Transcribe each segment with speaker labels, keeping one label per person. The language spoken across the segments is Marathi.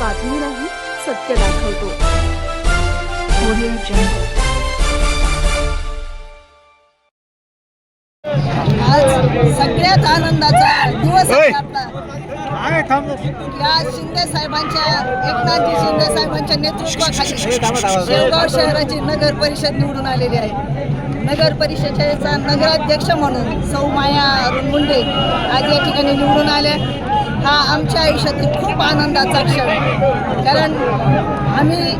Speaker 1: बातमी नाही सत्य दाखवतो.
Speaker 2: आज सगळ्यात आनंदाचा दिवस आहे. आपला. या शिंदे साहेबांच्या एकनाथजी शिंदे साहेबांच्या नेतृत्वाखाली शेवगाव शहराची नगर परिषद निवडून आलेली आहे. नगर परिषदेचा नगराध्यक्ष म्हणून सौ माया अरुण मुंडे आज या ठिकाणी निवडून आल्या. हा आमच्या आयुष्यातील खूप आनंदाचा क्षण. आहे. कारण आम्ही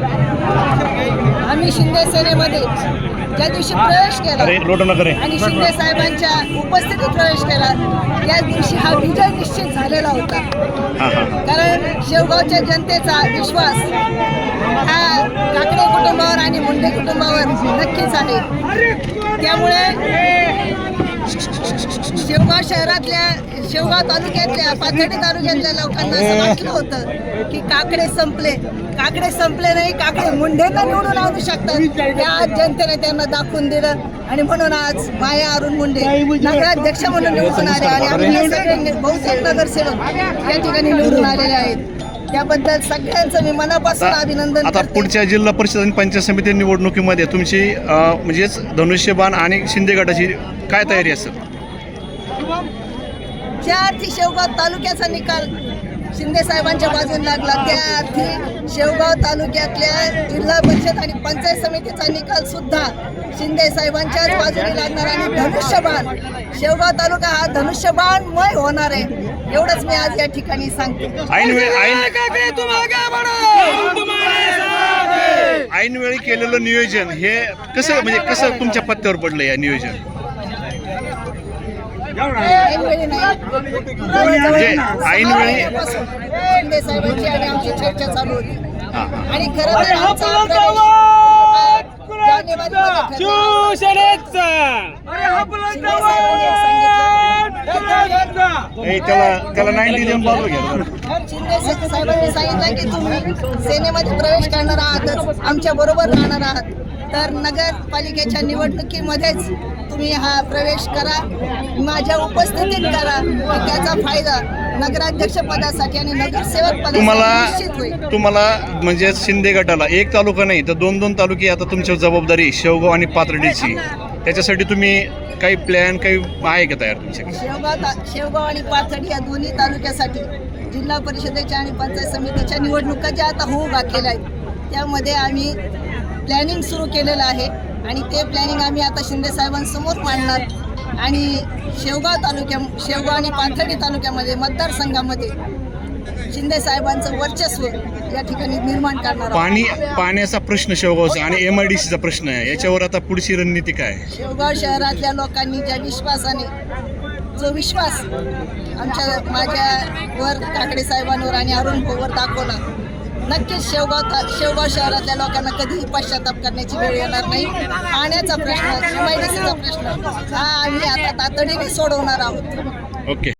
Speaker 2: आम्ही शिंदे सेनेमध्ये ज्या दिवशी प्रवेश केला आणि शिंदे साहेबांच्या उपस्थितीत प्रवेश केला त्याच दिवशी हा विजय निश्चित झालेला होता. कारण शेवगावच्या जनतेचा विश्वास हा काकडे कुटुंबावर आणि मुंडे कुटुंबावर नक्कीच आहे. त्यामुळे शेवगाव शहरातल्या शेवगाव तालुक्यातल्या पाथर्डी तालुक्यातल्या लोकांना असं वाटलं होतं की काकडे संपले. काकडे संपले नाही काकडे मुंढेंना निवडून आणू शकतात. या आज जनतेने त्यांना दाखवून दिलं आणि म्हणून आज माया अरुण मुंडे नगराध्यक्ष म्हणून निवडून आले आणि आम्ही बहुतेक नगरसेवक या ठिकाणी निवडून आलेले आहेत. त्याबद्दल सगळ्यांचं मी मनापासून अभिनंदन
Speaker 3: आता
Speaker 2: करते.
Speaker 3: पुढच्या जिल्हा परिषद आणि पंचायत समिती निवडणुकीमध्ये तुमची अं, म्हणजेच धनुष्यबाण आणि शिंदे गटाची काय तयारी असेल?
Speaker 2: ज्या अर्थी शेवगाव तालुक्याचा निकाल शिंदे साहेबांच्या बाजूने लागला त्या अर्थी शेवगाव तालुक्यातल्या जिल्हा परिषद आणि पंचायत समितीचा निकाल सुद्धा शिंदे साहेबांच्याच बाजूने लागणार आणि धनुष्यबाण. शेवगाव तालुका हा धनुष्यबाणमय होणार आहे. एवढंच मी आज या ठिकाणी सांगते.
Speaker 3: ऐन वेळी ऐन ऐन वेळी केलेलं नियोजन हे कसं म्हणजे कसं तुमच्या पत्त्यावर पडलं या नियोजन?
Speaker 2: ऐनवेळी नाही.
Speaker 3: म्हणजे ऐनवेळी
Speaker 2: शिंदे साहेबांची आणि आमची चर्चा चालू होती.
Speaker 3: हां हां.
Speaker 2: आणि खरं तर आमचा प्रवेश जानेवारीमध्ये ठरला. शिंदे साहेबांनी
Speaker 3: त्याला त्याला नाईन्टी देऊन बाजू घ्या.
Speaker 2: शिंदे साहेबांनी सांगितलं की तुम्ही सेनेमध्ये प्रवेश करणार आहातच. आमच्या बरोबर राहणार आहात. तर नगरपालिकेच्या निवडणुकीमध्येच तुम्ही हा प्रवेश करा. माझ्या उपस्थितीत करा. त्याचा फायदा नगराध्यक्ष पदासाठी आणि नगरसेवक पदासाठी निश्चित
Speaker 3: तुम्हाला
Speaker 2: होईल.
Speaker 3: तुम्हाला म्हणजे शिंदे गटाला एक तालुका नाही तर दोन दोन तालुके आता तुमच्यावर जबाबदारी शेवगाव आणि पाथर्डीची. त्याच्यासाठी तुम्ही काही प्लॅन काही आहे का तयार तुमच्याकडे?
Speaker 2: शेवगाव ता- शेवगाव आणि पाथर्डी या दोन्ही तालुक्यासाठी जिल्हा परिषदेच्या आणि पंचायत समितीच्या निवडणुका ज्या आता होऊ घातलेल्या आहेत त्यामध्ये आम्ही प्लॅनिंग सुरू केलेलं आहे आणि ते प्लॅनिंग आम्ही आता शिंदे साहेबांसमोर मांडणार. आणि शेवगाव तालुक्या शेवगाव आणि पाथर्डी तालुक्यामध्ये मतदारसंघामध्ये शिंदे साहेबांचं वर्चस्व या ठिकाणी निर्माण करणार.
Speaker 3: पाणी पाण्याचा प्रश्न शेवगावचा आणि एम आय डी सीचा प्रश्न आहे याच्यावर आता पुढची रणनीती काय?
Speaker 2: शेवगाव शहरातल्या लोकांनी ज्या विश्वासाने जो विश्वास आमच्या माझ्या वर काकडे साहेबांवर आणि अरुण भाऊवर दाखवला नक्कीच शेवगाव शेवगाव शहरातल्या लोकांना कधीही पश्चाताप करण्याची वेळ येणार नाही पाण्याचा प्रश्न एम आय डी सीचा प्रश्न हा आम्ही आता तातडीने सोडवणार आहोत
Speaker 3: ओके